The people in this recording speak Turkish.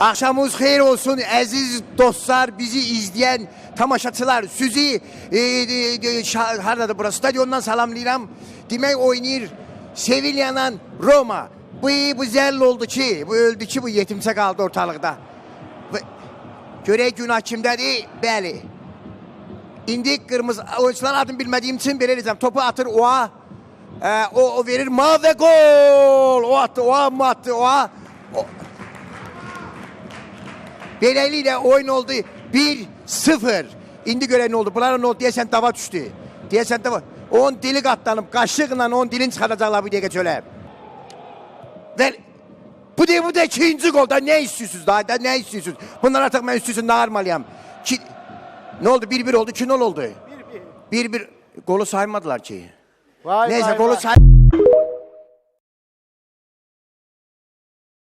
Akşamınız hayır olsun aziz dostlar, bizi izleyen tamaşaçılar. Sizi e, e, e, şa- hardadır burası? Stadyondan salamlayıram. Demek oynayır Sevilla'nın Roma. Bu güzel oldu ki, bu öldü ki bu yetimse kaldı ortalıkta. Bu- Görək günah kimdədir? Bəli. İndi qırmızı oyunçuların adını bilmədiyim üçün belə. Topu atır oğa. Ee, o, o verir ma ve gol. O attı, o mı attı, o. o. Beləliklə oyun oldu 1-0. İndi görək nə oldu? Bunlara nə oldu? Deyəsən dava düşdü. Deyəsən dava. Onun dili qatlanıb, qaşıqla onun dilini çıxaracaqlar bu dəqiqə çölə. Və bu da bu da ikinci golda ne istiyorsunuz daha da ne istiyorsunuz? Bunlar artık ben üstüsün ağırmalıyam. Ki, ne oldu? 1-1 oldu. Ki ne oldu? 1-1. Golü saymadılar ki. Vay Neyse vay golü vay. say...